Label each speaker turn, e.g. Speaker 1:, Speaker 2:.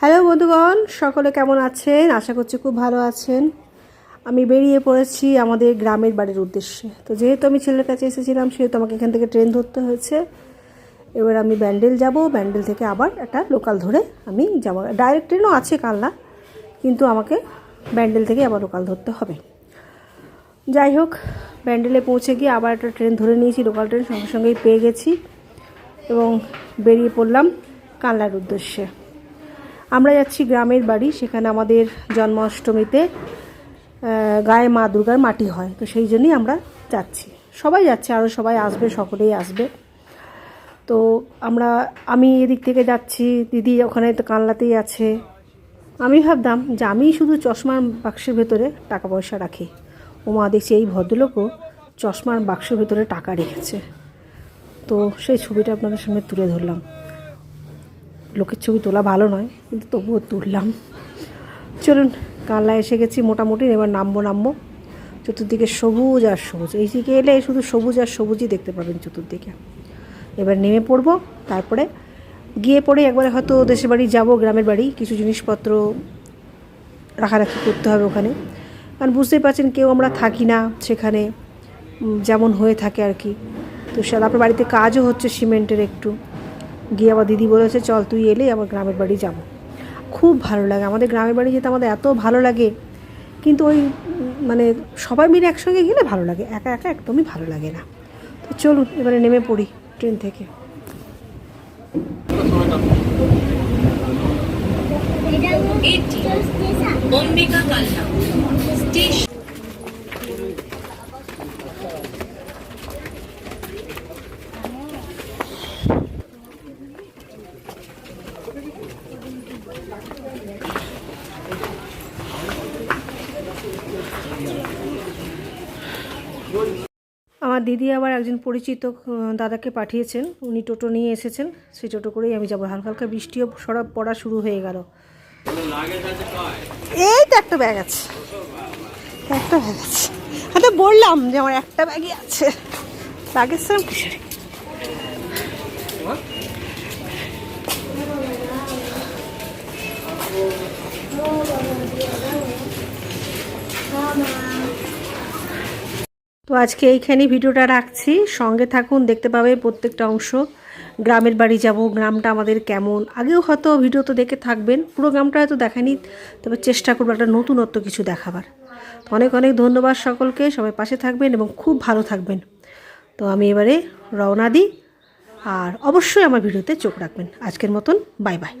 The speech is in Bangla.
Speaker 1: হ্যালো বন্ধুগণ, সকলে কেমন আছেন? আশা করছি খুব ভালো আছেন। আমি বেরিয়ে পড়েছি আমাদের গ্রামের বাড়ির উদ্দেশ্যে। তো যেহেতু আমি ছেলের কাছে এসেছিলাম, সেহেতু আমাকে এখান থেকে ট্রেন ধরতে হয়েছে। এবার আমি ব্যান্ডেল যাব। ব্যান্ডেল থেকে আবার একটা লোকাল ধরে আমি যাব। ডাইরেক্ট ট্রেনও আছে কালনা কিন্তু আমাকে ব্যান্ডেল থেকে আবার লোকাল ধরতে হবে। যাই হোক, ব্যান্ডেলে পৌঁছে গিয়ে আবার একটা ট্রেন ধরে নিয়েছি লোকাল ট্রেন সঙ্গে সঙ্গেই পেয়ে গেছি। এবং বেরিয়ে পড়লাম কানলার উদ্দেশ্যে। আমরা যাচ্ছি গ্রামের বাড়ি, সেখানে আমাদের জন্মাষ্টমীতে গায়ে মা দুর্গার মাটি হয়, তো সেই জন্যই আমরা যাচ্ছি। সবাই যাচ্ছে আরও সবাই আসবে, সকলেই আসবে। তো আমরা, আমি এদিক থেকে যাচ্ছি, দিদি ওখানে তো কানলাতেই আছে। আমি ভাবতাম যে আমি শুধু চশমার বাক্সের ভেতরে টাকা পয়সা রাখি। ও মা দেখছি এই ভদ্রলোকও চশমার বাক্সের ভেতরে টাকা রেখেছে। তো সেই ছবিটা আপনাদের সামনে তুলে ধরলাম। লোকের ছবি তোলা ভালো নয়, কিন্তু তবুও তুললাম। চলুন কানলা এসে গেছি মোটামুটি, এবার নামবো নামবো। চতুর্দিকে সবুজ আর সবুজ। এই দিকে এলে শুধু সবুজ আর সবুজই দেখতে পাবেন চতুর্দিকে। এবার নেমে পড়ব, তারপরে গিয়ে পড়ে একবারে হয়তো দেশের বাড়ি যাব, গ্রামের বাড়ি। কিছু জিনিসপত্র রাখারাখি করতে হবে ওখানে। কারণ বুঝতেই পারছেন কেউ আমরা থাকি না সেখানে যেমন হয়ে থাকে আর কি। তো সে তারপর বাড়িতে কাজও হচ্ছে সিমেন্টের একটু। গিয়ে আবার দিদি বলেছে চল তুই এলে আবার গ্রামের বাড়ি যাব। খুব ভালো লাগে আমাদের গ্রামের বাড়ি যেতে আমাদের এত ভালো লাগে। কিন্তু ওই মানে সবাই মিলে একসঙ্গে গেলে ভালো লাগে একা একা একদমই ভালো লাগে না। তো চলুন এবারে নেমে পড়ি ট্রেন থেকে।
Speaker 2: অম্বিকা কালনা স্টেশন
Speaker 1: আমার দিদি আবার একজন পরিচিত দাদাকে পাঠিয়েছেন। উনি টোটো নিয়ে এসেছেন। সেই টোটো করেই আমি যাব। হালকা হালকা বৃষ্টিও সরাব পড়া শুরু হয়ে গেল। এই তো একটা ব্যাগ আছে। একটা ব্যাগ আছে। হ্যাঁ তো বললাম যে আমার একটা ব্যাগই আছে। ব্যাগের সেরকম তো আজকে এইখানেই ভিডিওটা রাখছি। সঙ্গে থাকুন, দেখতে পাবে প্রত্যেকটা অংশ। গ্রামের বাড়ি যাব, গ্রামটা আমাদের কেমন? আগেও হয়তো ভিডিও তো দেখে থাকবেন, পুরো গ্রামটা হয়তো দেখানি, তবে চেষ্টা করব একটা নতুনত্ব কিছু দেখাবার। তো অনেক অনেক ধন্যবাদ সকলকে, সবাই পাশে থাকবেন এবং খুব ভালো থাকবেন। তো আমি এবারে রওনা দিই, আর অবশ্যই আমার ভিডিওতে চোখ রাখবেন। আজকের মতন, বাই বাই।